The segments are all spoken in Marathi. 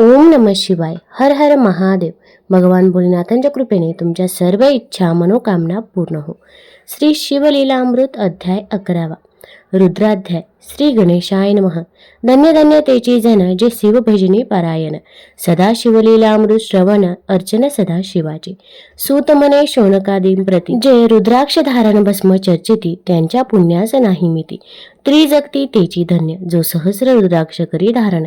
ओम नम शिवाय हर हर महादेव। भगवान भोलेनाथांच्या कृपेने तुमच्या सर्व इच्छा मनोकामना पूर्ण हो। श्री शिवलीलामृत अध्याय अकरावा। रुद्राध्याय श्री गणेशाय नमः. धन्य धन्य तेची जन जे शिवभजनी पारायण. सदा शिवलीलामृत श्रवण अर्चन सदा शिवाचे सुतमने शोणकादीं प्रती. जे रुद्राक्ष धारण भस्म चर्चिती त्यांच्या पुण्यास नाही मिती. त्रिजगती तेची धन्य जो सहस्र रुद्राक्ष करी धारण.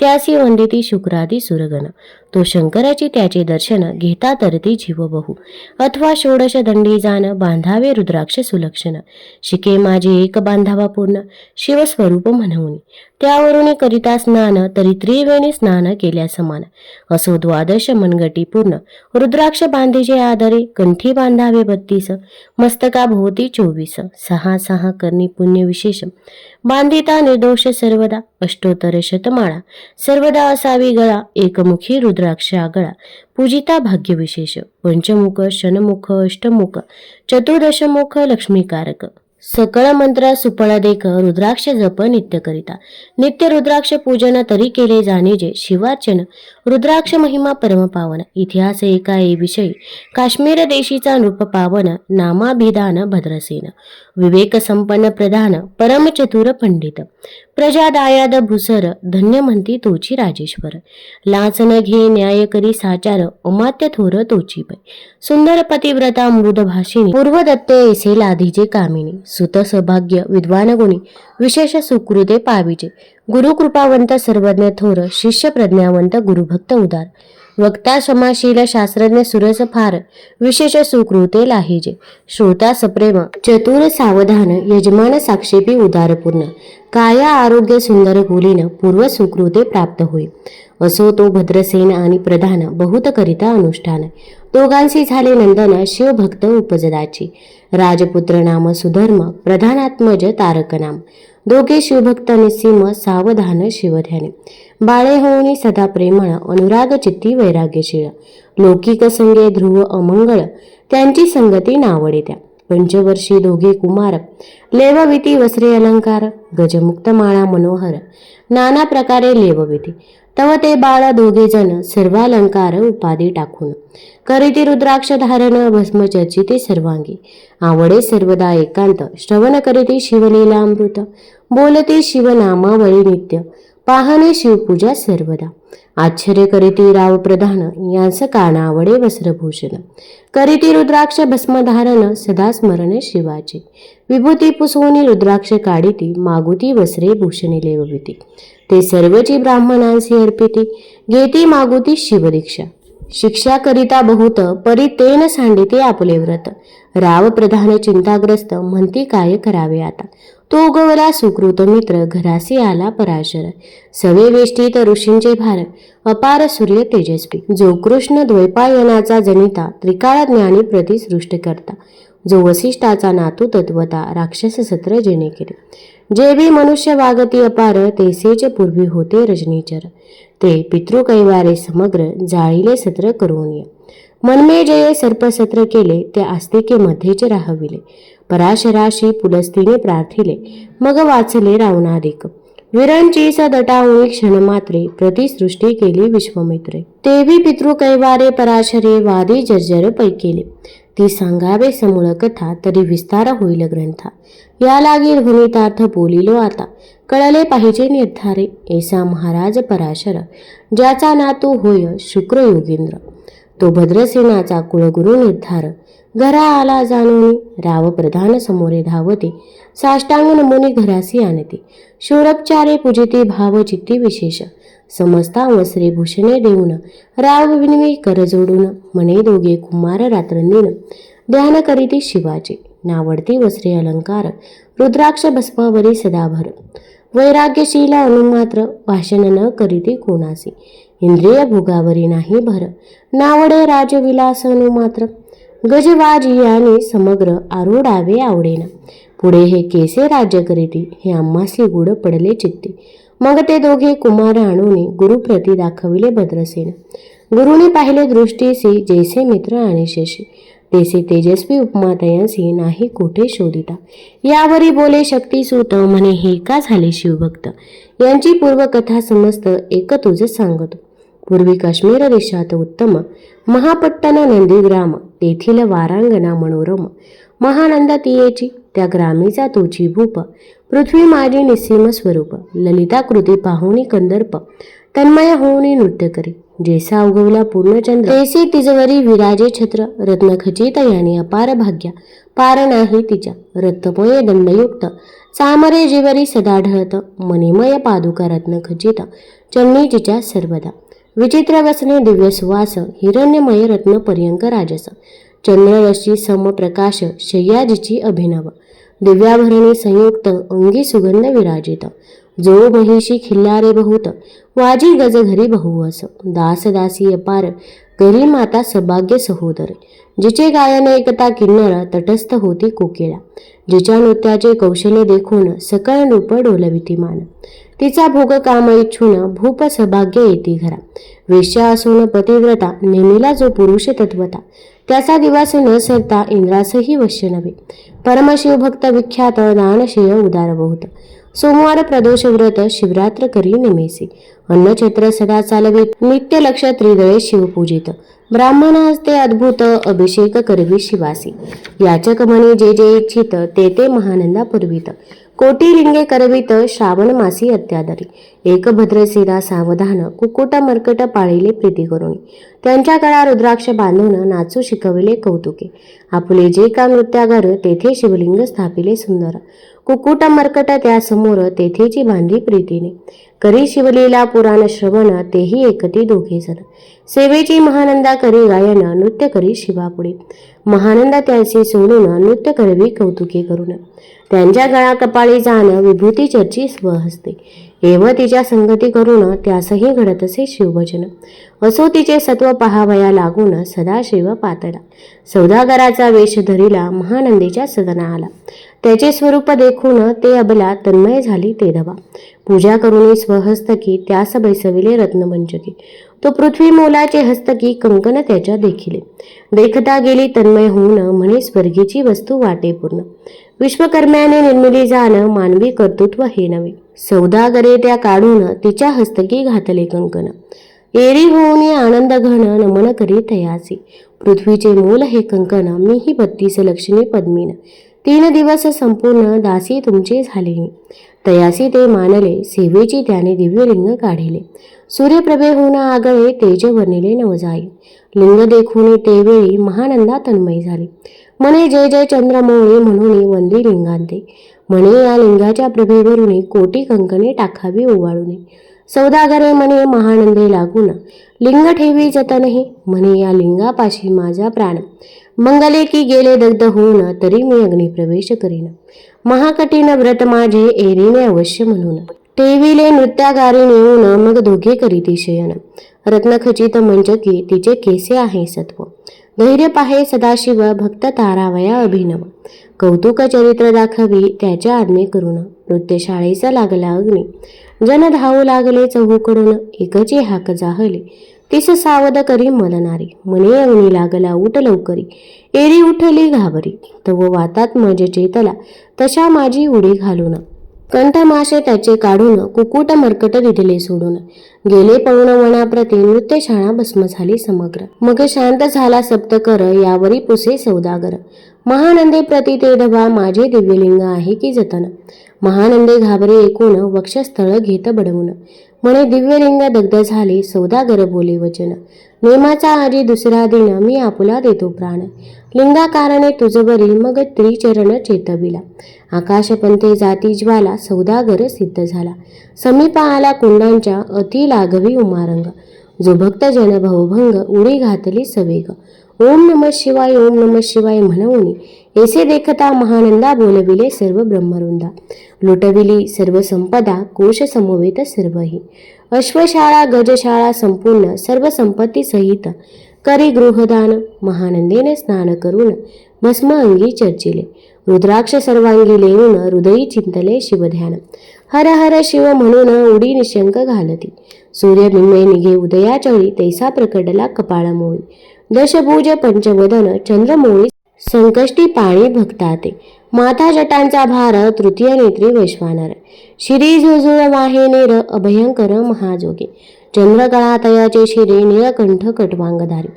त्यासी वंदिती शुक्रादी सुरगण. तो शंकराची त्याचे दर्शन घेता तरती जीव बहु अथवा षोडश दंडी जाण बांधावे रुद्राक्ष सुलक्षण. शिके माझे एक बांधावा पूर्ण शिवस्वरूप म्हणून त्यावरून करिता स्नान तरी त्रिवेणी स्नान केल्या समान असो द्वादश मनगटी पूर्ण. रुद्राक्ष बांधीचे आदरे कंठी बांधावे बत्तीस मस्तका भोवती चोवीस सहा सहा करणी पुण्य विशेष. बांधिता निर्दोष सर्वदा अष्टोत्तर शतमाळा. सर्वदा असावी गळा एकमुखी रुद्राक्ष गळा पूजिता भाग्य विशेष पंचमुख शनमुख अष्टमुख चतुर्दशमुख लक्ष्मीकारक. सकळ मंत्र सुपळ देख रुद्राक्ष जप नित्य करिता. नित्य रुद्राक्ष पूजन तरी केले जाणीजे शिवार्चन रुद्राक्ष महिमा परमपावन. इतिहास एका ए विषयी. काश्मीर देशीचा नृप पावन नामाभिधान भद्रसेन. विवेक संपन्न प्रधान परमचतुर पंडित. प्रजादायाद भुसर धन्य म्हणती तोची राजेश्वर. लाच न घे न्याय करी साचार अमात्य थोर तोची पै. सुंदर पतिव्रता मृद भाषिणी. पूर्व दत्ते ऐसे लाधीचे कामिनी. सुत सौभाग्य विद्वान गुणी. विशेष सुकृते पाविजे. गुरुकृपावंत सर्वज्ञ थोर शिष्य प्रज्ञावंत गुरुभक्त उदार. वक्ता क्षमाशील शास्त्रज्ञ सुरस फार विशेष सुकृते लाहिजे. श्रोता सप्रेम चतुर सावधान यजमान साक्षेपी उदारपूर्ण. काया आरोग्य सुंदर कुलीन पूर्व सुकृते प्राप्त होई असो तो भद्रसेन आणि प्रधान बहुत करिता अनुष्ठान. दोघांशी झाले नंदन शिवभक्त उपजदाची. राजपुत्र नाम सुधर्म प्रधानात्मज तारकनाम. दोघे शिवभक्त निसीम सावधान शिवध्याने. बाळे होऊनी सदा प्रेमळ अनुराग चित्ती वैराग्यशीळ. लौकिक संगे ध्रुव अमंगळ त्यांची संगती नावडे त्या पंचवर्षी दोघे कुमार. लेवविती वस्त्रे अलंकार गजमुक्त माळा मनोहर. नाना प्रकारे लेवविती. तव ते बाळ दोघे जण सर्वालंकार उपाधी टाकून करीती रुद्राक्ष धारण भस्म चर्चिते सर्वांगी. आवडे सर्वदा एकांत श्रवण करीती शिवलीला अमृत बोलते शिवनामावळी नित्य. पाहणे शिवपूजा सर्वदा. आश्चर्य करीती राव प्रधान यांचं कानावडे वस्त्रभूषण. करीती रुद्राक्ष भस्मधारण सदा स्मरण शिवाचे. विभूती पुसवून रुद्राक्ष काढिती मागुती वस्त्रे भूषणे लेवविती. ते सर्वची ब्राह्मणांसी अर्पिती घेती मागुती शिवदीक्षा. शिक्षा करिता बहुत परी तेन सांडिते आपले व्रत. राव प्रधान चिंताग्रस्त म्हणती काय करावे आता? तो उगवला सुकृत मित्र घरासी आला पराशर. सवे वेष्टीत ऋषींचे भार अपार सूर्य तेजस्वी. जो कृष्ण द्वैपायनाचा जनिता त्रिकाळ ज्ञानी प्रतिसृष्ट करता. जो वसिष्ठाचा नातू तत्वता राक्षस सत्र जेणे केले जे बी मनुष्य वागती अपार तेसेचे पूर्वी होते रजनीचर. ते पितृकैवारे समग्र जाळीले सत्र करून ये. मनमे जये सर्पसत्र केले ते आस्तिके मध्येच राहविले. पराशराशी पुलस्तीने प्रार्थिले मग वाचले रावणाधिक विरंची क्षण क्षणमात्रे प्रतिसृष्टी केली विश्वमित्रे. तेवी पितृ कैवारे पराशरे वादी जर्जर पैकेले. ती सांगावे समूळ कथा तरी विस्तार होईल ग्रंथा. या लागी ध्वनितार्थ बोलिलो आता. कळले पाहिजे निर्धारे. ऐसा महाराज पराशर ज्याचा नातू होय शुक्र योगेंद्र. तो भद्रसेनाचा कुळगुरु निर्धार. घरा आला जाणून राव प्रधान समोरे धावते. साष्टांग नमुनी घरासी आणते. शोरपचारे पूजिते भाव चित्ती विशेष. समजता वसरे भूषणे देऊन राव विनवी कर जोडून मने दोघे कुमार रात्रंदिन ध्यान करीती शिवाचे. नावडती वस्त्रे अलंकार रुद्राक्ष भस्मावरी सदाभर. वैराग्यशील अनुमात्र भाषण न करीती कोणासी? इंद्रिय भोगावरी नाही भर. नावडे राजविलास अनुमात्र. गजवाजी याने समग्र आरूढावे आवडेना. पुढे हे केसे राज्य करीती? हे आम्हासी गुड पडले चित्ते. मग ते दोघे कुमार आणूने गुरुप्रती दाखविले भद्रसेन. गुरुने पाहिले दृष्टीसी जैसे मित्र आणि शशी. तेसे तेजस्वी उपमा तयांसी नाही कोठे शोधिता. यावरी बोले शक्तीसुत म्हणे हे का झाले शिवभक्त? यांची पूर्वकथा समस्त एक तुझ सांगतो. पूर्वी काश्मीर देशात उत्तम महापट्टण नंदीग्राम तेथील वारांगणा मनोरम. महानंद तियेची त्या ग्रामीचा तोची भूप. पृथ्वी माझी निसीम स्वरूप ललिता कृती पाहुणी कंदर्प. तन्मय होऊनी नृत्य करी. जैसा उगवला पूर्णचंद्र तैसे तिजवरी विराजे छत्र रत्नखचित याने अपार भाग्या। पार नाही तिच्या रत्नमय दंडयुक्त। चामरे जिवरी सदा ढळत मणिमय पादुका रत्नखचित। चमणी तिच्या सर्वदा। विचित्र वसने दिव्य सुवास हिरण्यमय रत्न पर्यंक राजस। चंद्ररशी समप्रकाश शय्याजीची अभिनव। दिव्याभरणी संयुक्त अंगी सुगंध विराजित। जो बहिशी खिल्लारे बहुत वाजी गज घरी बहुवस दास दासी अपार घरी माता सभाग्य सहोदर जिचे गायन एकता किन्नर तटस्थ होती कोकिळा जिच्या नृत्याचे कौशल्य देखून सकळ रूप डोलविती मान. तिचा भोग काम इच्छून भूप सभाग्य येती घरा. वेश्या असून पतिव्रता नेहमीला जो पुरुष तत्वता. त्याचा दिवस न सरता इंद्रासही वश्य नव्हे. परमशिवभक्त विख्यात दानशीय उदार बहुत. सोमवार प्रदोष व्रत शिवरात्र करी निमेसी. अन्नछत्र सदा चालवीत नित्य लक्ष त्रिदळे शिवपूजित. ब्राह्मण हस्ते अद्भुत अभिषेक करवी शिवासी. याचक मनी जे जे इच्छित ते ते महानंदा पुरवित. कोटी लिंगे करवित श्रावण मासी अत्यादरी. एक सिरा सावधान कुकुट मर्कट पाळीले प्रीती करून त्यांच्या गळा रुद्राक्ष बांधून नाचू शिकविले कौतुके. आपले जे का नृत्यागर तेथे शिवलिंग स्थापिले सुंदर. कुकुट मर्कट त्यासमोर तेथेची बांधली प्रीतीने. करी शिवलीला पुराण श्रवण तेही एकती दोघे जण. सेवेची महानंदा करी गायन नृत्य करी शिवापुढे. महानंदा त्याचे सोडून नृत्य करवी कौतुके करून. त्यांच्या गळा कपाळी जाण विभूती चर्ची स्वहस्ते एव तिच्या संगती करून त्यासही घडत असे शिवभजन असो तिचे सत्व पहावया लागून सदाशिव पातळा. सौदागराचा वेश धरिला महानंदीच्या सदना आला. त्याचे स्वरूप देखून ते अबला तन्मय झाली ते धबा पूजा करून स्वहस्तकी त्यास बैसविले रत्नमंचकी. तो पृथ्वी मोलाचे हस्तकी कंकन त्याच्या देखिले. देखता गेली तन्मय होऊन म्हणे स्वर्गीची वस्तू वाटे पूर्ण विश्वकर्म्याने निर्मिली जाणं मानवी कर्तृत्व हे नव्हे. सौदागरे त्या काढून तिच्या हस्तकी घातले कंकण. एरी होऊन आनंद घन नमन करी तयासी पृथ्वीचे मूल हे कंकन मीही बत्तीस लक्ष्मी पद्मीन. तीन दिवस संपूर्ण दासी तुमचे झाले. तयासी ते मानले सेवेची त्याने दिव्यलिंग काढिले. सूर्यप्रभे होऊन आगळे तेज वर्णिले नवजाई. लिंग देखून ते वेळी महानंदा तन्मय झाली. म्हणे जय जय चंद्रमौळी म्हणून वंदी लिंगांते. म्हणे या लिंगाच्या प्रभेवरून कोटी कंकणे टाकावी ओवाळून. सौदागरे म्हणे महानंदे लागून. लिंग ठेवी जतनही म्हणे या लिंगापाशी माझा प्राण. मंगले की गेले दग्ध होऊन तरी मी अग्निप्रवेश करीन. महाकठीण व्रत माझे एरीने अवश्य म्हणून. ठेविले नृत्यागारी नेऊन मग दोघे करीती शयन. रत्नखचित मंचकी तिचे केसे आहे सत्व. धैर्य पाहे सदाशिव भक्त तारावया अभिनव. कौतुक चरित्र दाखवी त्याच्या आज्ञे करून नृत्यशाळेचा लागला अग्नी. जन धावू लागले चहूकडून. एकचे हाक जाहली. तिस सावध करी मलनारी. मने अग्नी लागला उठ लवकरी. एरी उठली घाबरी. तव वातात मज चेतला. तशा माझी उडी घालून. कंठमाशे त्याचे काढून कुकुट मरकट दिले सोडून. गेले पळून वनाप्रती नृत्यशाळा भस्म झाली समग्र. मग शांत झाला सप्तकर यावरी पुसे सौदागर. महानंदे प्रती ते धबा माझे दिव्यलिंग आहे की जतन. महानंदे घाबरे एकूण वक्षस्थळ घेत बडवून. म्हणे दिव्यलिंग दग्ध झाले सौदागर बोले वचन. नेमाचा आजी दुसरा दिन मी आपुला देतो प्राण. लिंगाकारणे तुझवरी मग त्रिचरण चेतविला. आकाशपंथे जाती ज्वाला सौदागर सिद्ध झाला. समीपा आला कुंडांच्या अति लाघवी उमारंग. जो भक्त जन भवभंग उडी घातली सवेग. ओम नम शिवाय ओम नम शिवाय म्हणवणी. ऐसे देखता महानंदा बोलविले सर्व ब्रह्मरुंदा. लुटविली सर्व संपदा कोश समवेत सर्वही. अश्वशाळा गजशाळा संपूर्ण सर्व संपत्ती सहित करी गृहदान महानंदेने स्नान करून भस्म अंगी चर्चिले. रुद्राक्ष सर्वांगी लेऊन हृदयी चिंतले शिवध्यान. हर हर शिव म्हणून उडी निशंक घालती. सूर्यबिंबे निघे उदयाचळी तैसा प्रकटला कपाळमोळी दशभुज पंचवदन चंद्रमोळी संकष्टी पाणी भक्ताते. माथा जटांचा भार तृतीय नेत्री वैश्वानर. शिरी झुळझुळ वाहे नेर अभयंकर महाजोगे. चंद्रकळातयाचे शिरे निळकंठ कटवांगधारी.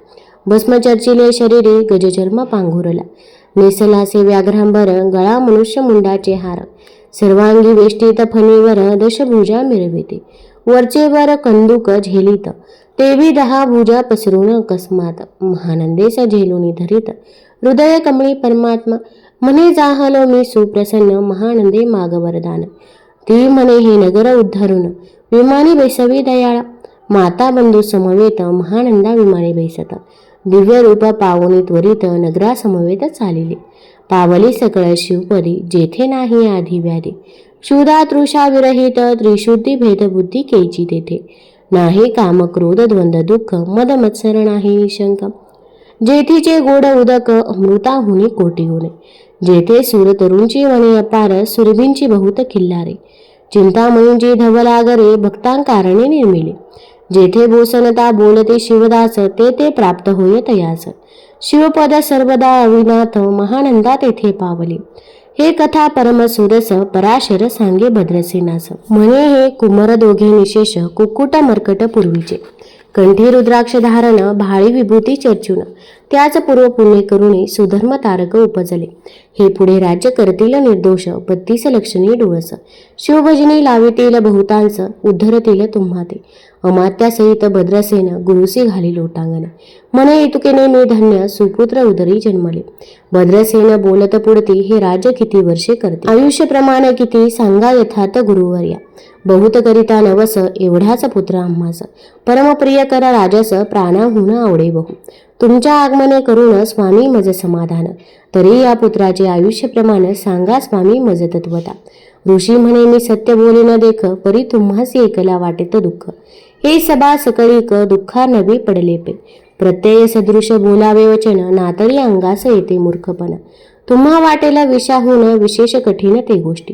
भस्म चर्चिले शरीरे गजचर्म पांघुरला. नेसलासे व्याघ्रांबर गळा मनुष्य मुंडाचे हार. सर्वांगी वेष्टीत फणीवर दशभुजा मिरविते. वरचे वर कंदुक झेलित. तेवी दहा भुजा पसरून अकस्मात महानंदेस झेलुनी धरित. हृदय कमळी परमात्मा म्हणे जाहलो मी सुप्रसन्न महानंदे मागवरदान ती म्हणे हे नगर उद्धरून विमाने बैसवी दयाळा माता बंधू समवेत महानंदा विमाने बैसत दिव्य रूप पावनी त्वरित नगरा समवेत चालिले. पावली सकळ शिवपदी जेथे नाही आधी व्याधी. क्षुधा तृषा विरहित त्रिशुद्धी भेदबुद्धी केची तेथे. नाही काम क्रोध द्वंद्व दुःख मद मत्सर नाही निशंक जेथीचे गोड उदक अमृताहुनी कोटी होणे. जेथे सूर तरुणची वने अपार सुरभींची बहुत किल्लारे चिंतामणींची धवलागरे भक्तांकारणे निर्मिले. जेथे बोसनता बोलते शिवदास ते ते प्राप्त होय तयास. शिवपद सर्वदा अविनाथ महानंदा तेथे पावले. हे कथा परमसुरस पराशर सांगे भद्रसेनास. म्हणे हे कुमर दोघे निशेष कुक्कुट मर्कट पूर्वीचे. कंठी रुद्राक्ष धारण भाळी विभूती चर्चून त्याच पूर्व पुण्य करुणे सुधर्म तारक उपजले. हे पुढे राज्य करतील निर्दोष बत्तीस लक्षणी डोळस. शिवभजनी लावितील बहुतांस उद्धरतील तुम्हा ते अमात्यासहित भद्रसेन गुरुसी घाली लोटांगण. म्हणे इतुकेने मी धन्य सुपुत्र उदरी जन्मले. भद्रसेन बोलत पुढती हे राज्य किती वर्षे करते? आयुष्य प्रमाण किती सांगा यथार्थ गुरुवर्या. बहुत करिता नवस एवढाच पुत्र आम्हास. परमप्रिय कर राजस प्राणाहून आवडे बहु. तुमच्या आगमने करून स्वामी मज समाधान. तरी या पुत्राचे आयुष्य प्रमाण सांगा स्वामी मज तत्वता. ऋषी म्हणे मी सत्य बोले न देख परी तुम्हास एकला वाटेत दुःख. हे सभा सकळीक दुःखा नवी पडले पे. प्रत्यय सदृश बोलावे वचन नातरी अंगास येते मूर्खपण. तुम्हा वाटेला विषाहून विशेष कठीण ते गोष्टी.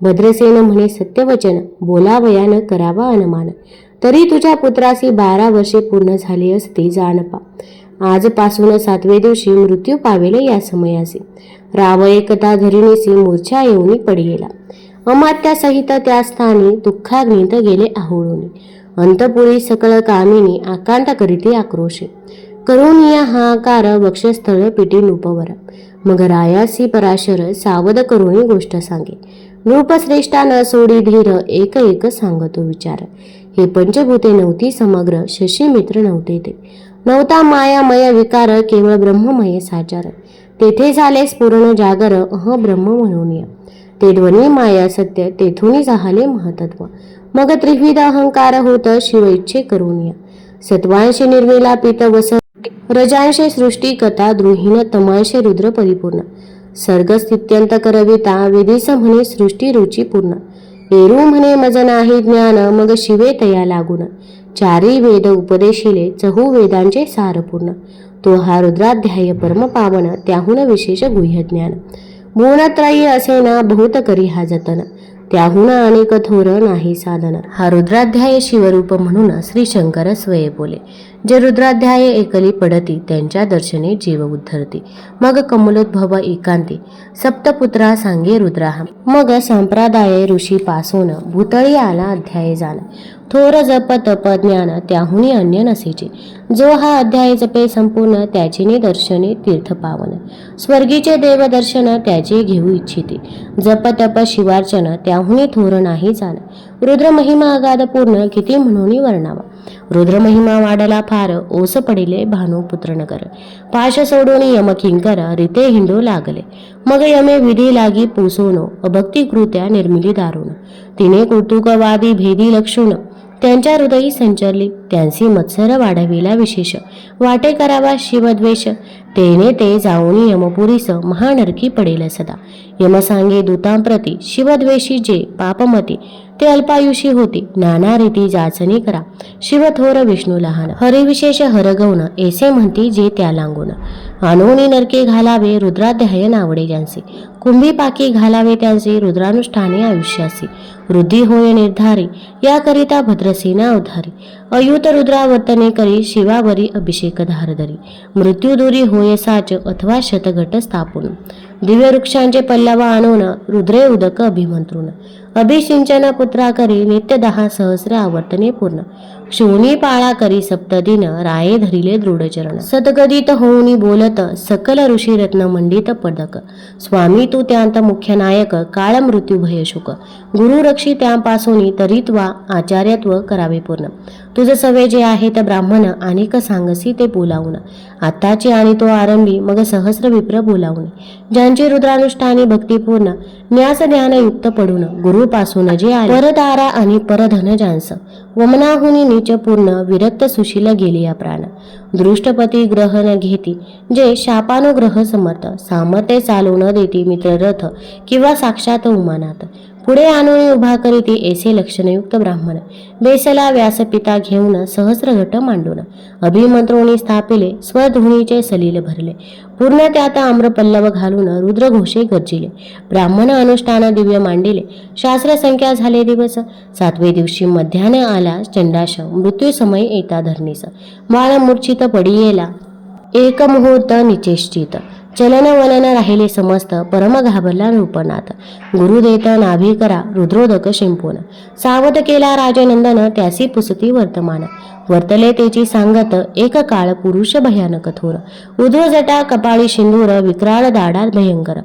भद्रसेन म्हणे सत्यवचन बोलावयान करावा अनुमान. तरी तुझ्या पुत्रासी बारा वर्षे पूर्ण झाली असते जाणपा. आजपासून सातवे दिवशी मृत्यू पावेले या समयासी. राव एकता धरिणीसी मूर्छा येऊनी पडियेला. अमात्यासहित त्या स्थानी दुःखाग्नीत गेले आहुळून. अंतपुरी सकळ कामिनी आकांत करीती आक्रोशे. करून या हाकार वक्षस्थळ पिटी नृपवर. मग रायासी पराशर सावध करुणी गोष्ट सांगे. नृपश्रेष्ठा न सोडी धीर एक एक सांगतो विचार. हे पंचभूते नव्हती समग्र शशी मित्र नव्हते ते. नव्हता मायामय विकार केवळ ब्रह्ममय साचार. तेथे झाले स्फुरण जागर अह ब्रह्म म्हणून या. ते ध्वनी माया सत्य तेथून झाले महतत्व. मग त्रिविध अहंकार होत शिव इच्छे करून या. सत्वांशी निर्मिला पित वस रजांशे सृष्टी कथा द्रुहीन तमांशे रुद्र परिपूर्ण. सर्ग स्थित्यंत करविता विधीस म्हणे सृष्टी रुची पूर्ण. एरू म्हणे मज नाही ज्ञान मग शिवे तया लागून. चारी वेद उपदेशिले चहू वेदांचे सारपूर्ण. तो हा रुद्राध्याय परम पावन त्याहून विशेष गुह्य ज्ञान गुणत्रयी असे ना करी हा जतन. त्याहून अनेक थोर नाही साधन. हा रुद्राध्याय शिवरूप म्हणून श्री शंकर स्वये बोले जे रुद्राध्याय एकली पडती त्यांच्या दर्शने जीव उद्धरती. मग कमलोद्भव एकांती. सप्तपुत्रा सांगे रुद्राह मग संप्रदाय ऋषी पासून भूतळी आला अध्याय जाण. थोर जप तप ज्ञान त्याहुनी अन्य नसेचे जो हा अध्याय जपे संपूर्ण त्याचीने दर्शने तीर्थ पावन. स्वर्गीचे देव दर्शन त्याचे घेऊ इच्छिते. जप तप शिवार्चन त्याहुनी थोर नाही जाण. रुद्रमहिमा अगाध पूर्ण किती म्हणून वर्णावा. रुद्रमहिमा वाढला फार ओस पडिले भानू पुत्रनगर. पाश सोडून यम किंकर रिते हिंडू लागले. मग यमे विधी लागी पुसून अभक्ती कृत्या निर्मिली दारुण. तिने कौतुकवादी भेदी लक्षून त्यांच्या हृदयी संचरली. त्यांची मत्सर वाढविला विशेष. वाटे करावा शिवद्वेष. तेने ते जाऊन यमपुरीस महानरकी पडेल सदा. यम सांगे दूतांप्रती शिवद्वेषी जे पापमती ते अल्पायुषी होती. नाना रीती जाचणी करा. शिवथोर विष्णू लहान. हरिविशेष हरगवण ऐसे म्हणती जे त्या लांगून अनोनी नरके घालावे रुद्राध्याय नावडे ज्यांचे कुंभी पाकी घालावे त्यांचे रुद्रानुष्ठाने आयुष्यासी वृद्धी होय निर्धारी याकरिता भद्रसेना अवधारी. अयुत रुद्रावर्तने करी शिवावरी अभिषेक धारधरी मृत्यू दूरी होय साच अथवा शतघट स्थापून. दिव्य वृक्षांचे पल्लवा आणून रुद्रे उदक अभिमंत्रून. अभिषिंचन पुत्रा करी नित्य दहा सहस्र आवर्तने पूर्ण. शिवणे पाळा करी सप्तदिन राये धरिले दृढचरण. सदगदित होऊनी बोलत सकल ऋषी रत्न मंडित पदक. स्वामी तू त्यांत मुख्य नायक काळ मृत्यू भयशुक गुरु रक्षी त्यापासून तरित्वा आचार्यत्व करावे पूर्ण. तुझं सवे जे आहे त्या ब्राह्मण अनेक सांगसी ते बोलावून. आत्ताची आणि तो आरंभी मग सहस्र विप्र बोलावून. ज्यांची रुद्रानुष्ठानी भक्तिपूर्ण न्यास युक्त पडून गुरुपासून जे आले. परदारा आणि परधन ज्यांस. वमनाहुनी नीच पूर्ण विरक्त सुशील गेली या प्राण. दृष्टपती ग्रह न घेती जे शापानुग्रह समर्थ सामर्थ्य चालू न देती मित्ररथ किंवा साक्षात उमानात पुढे आणून उभा करीती ऐसे लक्षणयुक्त ब्राह्मण. बेसला व्यासपिता घेऊन सहस्र घट मांडून अभिमंत्रोणी स्थापिले स्वधुनीचे सलील भरले. पूर्ण त्यात आम्रपल्लव घालून रुद्रघोषे गर्जिले. ब्राह्मण अनुष्ठान दिव्य मांडिले. शास्त्र संख्या झाले दिवस. सातवे दिवशी मध्याने आला चंडाश मृत्यूसमय येता धरणीस. बाळ मूर्छित पडियेला एक मुहूर्त निचेष्टित चलन वलन राहिले समस्त परम घाबरला नृपनाथ गुरु देत नाभी करा रुद्रोदक शिंपून. सावध केला राजनंदन त्यासी पुसती वर्तमान. वर्तले तेची सांगत एक काळ पुरुष भयानक थोर. उध्व जटा कपाळी सिंदूर विक्राळ दाडा भयंकर.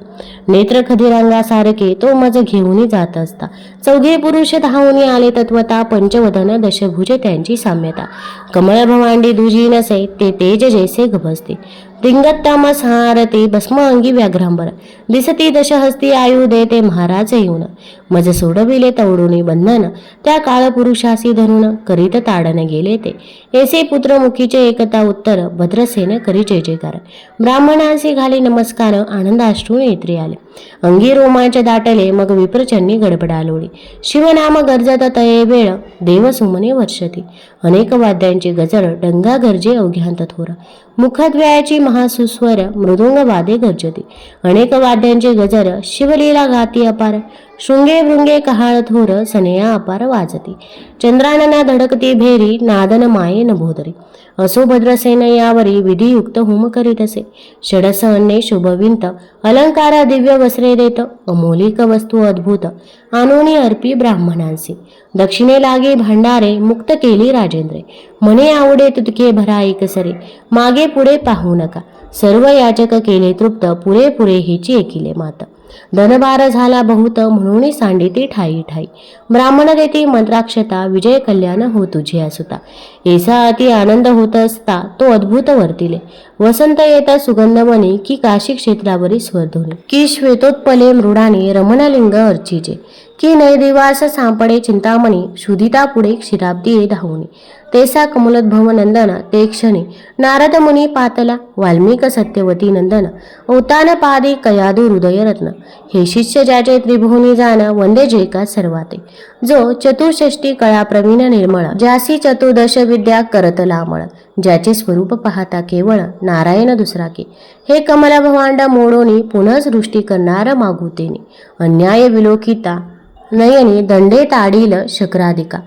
नेत्र खदिरांगा सारखे तो मज घेऊन जात असता. चौघे पुरुष धावून आले तत्वता पंचवदन दशभुज त्यांची साम्यता. कमळ भवांडी दुजी नसे ते तेज जैसे गभसते रिंगत्तामस हारते भस्म अंगी व्याघ्रांबर. दिसती दशहस्ती आयु देते महाराज येऊन. मज सोडविले तवडुनी बंधन त्या काळपुरुषासी धरून करीत ताडन गेले ते. ऐसे पुत्र मुखीचे एकता उत्तर भद्रसेन करी जय जयकार ब्राह्मणांसी घाली नमस्कार आनंदाश्रू नेत्री आले. अंगी रोमांच दाटले मग विप्रचंडी गडबडालोळी. शिवनाम गरजत तये वेळ देवसुमने वर्षती. अनेक वाद्यांची गजर डंगा गरजे अवघ्यांत थोर. मुखद्वयाची महासुस्वर मृदुंग वादे गरजती. अनेक वाद्यांची गजर शिवलीला घाती अपार. शृंगे भृंगे कहाळ थोर सनया अपार वाजती चंद्रानना धडकती भेरी नादन माये नभोदरी असो भद्रसेन यावरी विधियुक्त होम करीत असे षडस अन्ने शुभविंत अलंकार दिव्य वस्त्रे देत अमोलिक वस्तू अद्भुत आनोनी अर्पी ब्राह्मणांसी दक्षिणे लागे भांडारे मुक्त केली राजेंद्रे मने आवडे तुतके भरा एकसरे मागे पुढे पाहू नका सर्व याचक केले तृप्त पुरे पुरे हिची एकिले मात धनभार झाला बहुत म्हणून सांडिती ठाई ठाई. ब्राह्मण देती मंत्राक्षता विजय कल्याण हो तुझी असुता. ऐसा अति आनंद होत असता तो अद्भुत वर्तिले. वसंत येता सुगंधमणी की काशी क्षेत्रावरी स्वरध्वनी की श्वेतोत्पले मृडाने रमणलिंग अर्चीचे की नैदिवास सापडे चिंतामणी शुदिता पुढे क्षीराब्दी धावणी तेसा कमलोद्भव नंदन ते क्षणी. नारद मुनी पातला वाल्मिक सत्यवती नंदन औतान पादी कयादू हृदयरत्न. हे शिष्य ज्याचे त्रिभुवनी जाण वंदे जयका सर्वाते. जो चतुष्षष्टी कळा प्रवीण निर्मळ ज्यासी चतुर्दश विद्या करत लामळ ज्याचे स्वरूप पाहता केवळ नारायण दुसरा के हे कमल भवांड मोडोनी पुनः सृष्टी करणार मागुतेनी. अन्याय विलोकिता नयनी दंडे ताडील शक्राधिका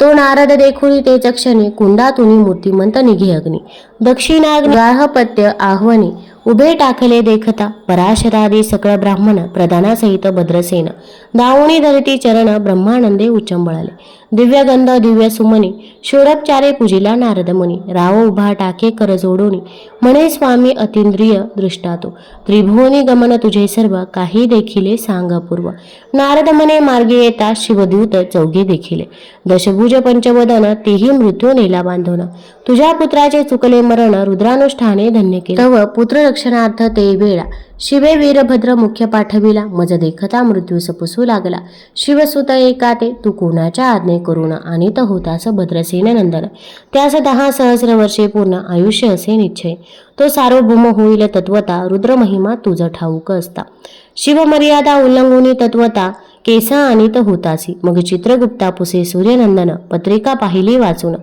तो नारद देखुनी ते चक्षणी कुंडातुनी मूर्तिमंत निघे अग्नी. दक्षिणाग्नी गार्हपत्य आह्वनी उभे टाकले देखता पराशरादी सकळ ब्राह्मण प्रधानासहित भद्रसेन. दावणी धरती चरण ब्रह्मानंदे उच्चंबळाले. दिव्यगंध दिव्य सुमनी शोरपचारे पूजिला नारद मुनी राव उभा टाके कर जोडोनी म्हणे स्वामी अतिंद्रिय दृष्टातो त्रिभुवनी गमन तुझे सर्व काही देखिले सांग पूर्व नारद म्हणे मार्गे येता शिवदूत चौघे देखिले. दशभुज पंचवदन तेही मृत्यू नेला बांधवण तुझ्या पुत्राचे चुकले मरण रुद्रानुष्ठाने धन्य केले. तव पुत्र रक्षणार्थ ते वेळा शिवे वीरभद्र मुख्य पाठविला मज देखता मृत्यू सपुसू लागला. शिवसुत एका ते तू कोणाच्या आज्ञे करून आणीत होतास भद्रसेन नंदन त्यास दहा सहस्र वर्षे पूर्ण आयुष्य असे निश्चय. तो सार्वभौम होईल तत्वता रुद्रमहिमा तुझं ठाऊक असता. शिवमर्यादा उल्लंघुनी तत्वता केसा आणीत होतासी. मग चित्रगुप्ता पुसे सूर्यनंदन पत्रिका पाहिली वाचून.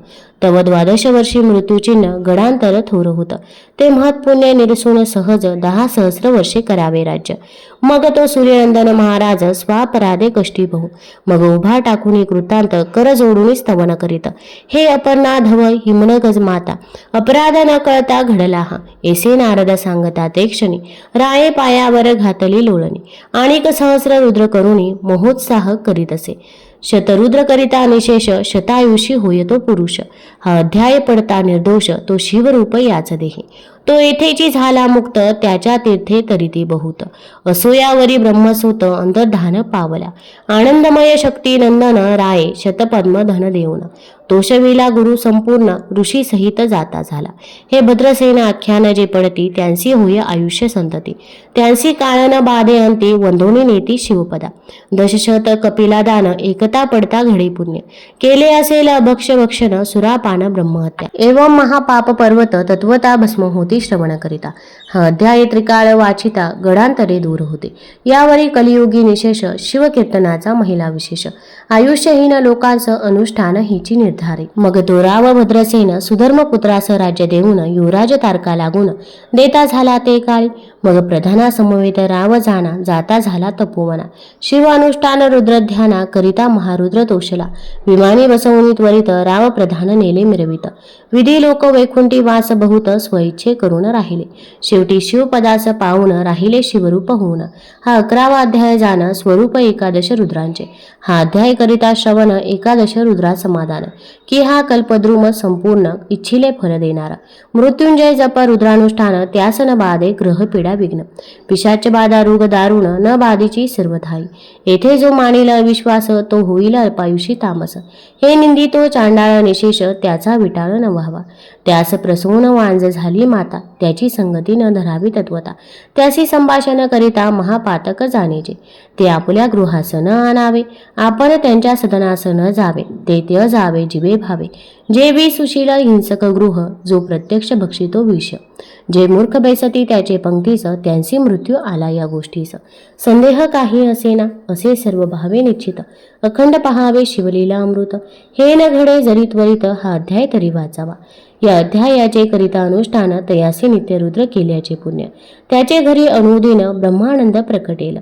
तव द्वादश वर्षी मृत्यूचिन्ह गडांतर थोर होत. ते महत्पुण्य निरसून सहज दहा सहस्र वर्षे करावे राज्य. मग तो सूर्यनंदन महाराज स्वापराधे कष्टी बहु. मग उभा टाकून कृतांत कर जोडून स्तवन करीत. हे अपर्णा धव हिमनगज माता. अपराध न कळता घडला हा. एसे नारद सांगता ते क्षणी. राये पायावर घातली लोळणी. आणिक सहस्र रुद्र करुणी महोत्साह करीत असे. शतरुद्र करिता निशेष शतायुषी होय तो पुरुष. हा अध्याय पडता निर्दोष तो शिवरूप याच देही. तो येथेची झाला मुक्त त्याच्या तीर्थे तरी ती बहुत. असोयावरी ब्रह्मसूत अंतर्धान पावला. आनंदमय शक्ती नंदन राये शतपद्म धन देऊन. तोषविला गुरु संपूर्ण ऋषी सहित जाता झाला. हे भद्रसेन आख्यान जे पडती त्यांसी होय आयुष्य संतती. त्यांसी काळन बाधे अंती वंदोनी नेती शिवपदा. दशशत कपिला दान एकता पडता घडी पुण्य. केले असेल अभक्ष भक्षण सुरापान ब्रह्महत्या. एवं महापाप पर्वत तत्वता भस्म होती श्रवण करिता हा अध्याय त्रिकाळ वाचिता गडांतरे दूर होते. यावरी कलियुगी निशेष शिवकीर्तनाचा महिला विशेष आयुष्यहीन लोकांचं अनुष्ठान हिची निर्धारे. मग दोरा व भद्रसेन सुधर्म पुत्रास राज्य देऊन युवराज तारका लागून देता झाला ते काळी. मग प्रधानासमवेत राव जाणा जाता झाला तपोवना. शिव अनुष्ठान रुद्रध्याना करिता महारुद्र तोषला. विमानी बसवून त्वरित राव प्रधान नेले मिरवित. विधी लोक वैकुंठी वास बहुत स्वइच्छे करून राहिले. शेवटी शिवपदास पाहून राहिले शिवरूप होऊन. हा अकरावा अध्याय जाणं स्वरूप एकादश रुद्रांचे. हा अध्याय करिता श्रवण एकादश रुद्रा समाधान. की हा कल्पद्रुम संपूर्ण इच्छिले फल देणारा. मृत्युंजय जप रुद्रानुष्ठान त्यास न बाधे ग्रहपीडा विघ्न. पिशाच बाधा रोग दारुण न बाधीची सर्वथाई येथे जो मानिल अविश्वास तो होईल अल्पायुषी तामस. हे निंदितो चांडाळ निशेष त्याचा विटाळ न व्हावा. त्यास प्रसून वांज झाली माता. त्याची संगती न धरावी तत्वता. त्याशी संभाषण करिता महापातक जाणेचे ते आपल्या गृहासन आणावे. आपण त्यांच्या सदनासन जावे. ते त्य जावे जिवे भावे. जे वी सुशील हिंसक गृह जो प्रत्यक्ष भक्षितो विष. जे मूर्ख बेसती त्याचे पंक्तीस त्यांची मृत्यू आला या गोष्टीस. संदेह काही असेना असे सर्व भावे निश्चित. अखंड पहावे शिवलीला अमृत. हे न घडे जरी त्वरित हा अध्याय तरी वाचावा. या अध्यायाचे करिता अनुष्ठान तयासे नित्यरुद्र केल्याचे पुण्य. त्याचे घरी अनुदिन ब्रह्मानंद प्रकटेल.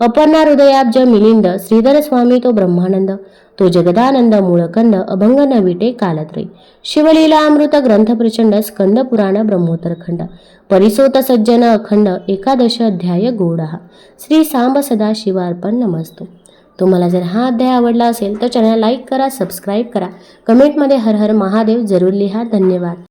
अपर्णा हृदयाब्ज मिलिंद श्रीधर स्वामी तो ब्रह्मानंद तो जगदानंद मूळकंद अभंग नविटे कालत्रय. शिवलीला अमृत ग्रंथ प्रचंड स्कंद पुराण ब्रह्मोत्तर खंड. परिसोत सज्जन अखंड एकादश अध्याय गोडहा. श्री सांब सदा शिवार्पण नमस्तू. तुम्हाला जर हा अध्याय आवडला असेल तर चॅनल लाईक करा सबस्क्राईब करा. कमेंटमध्ये हर हर महादेव जरूर लिहा. धन्यवाद.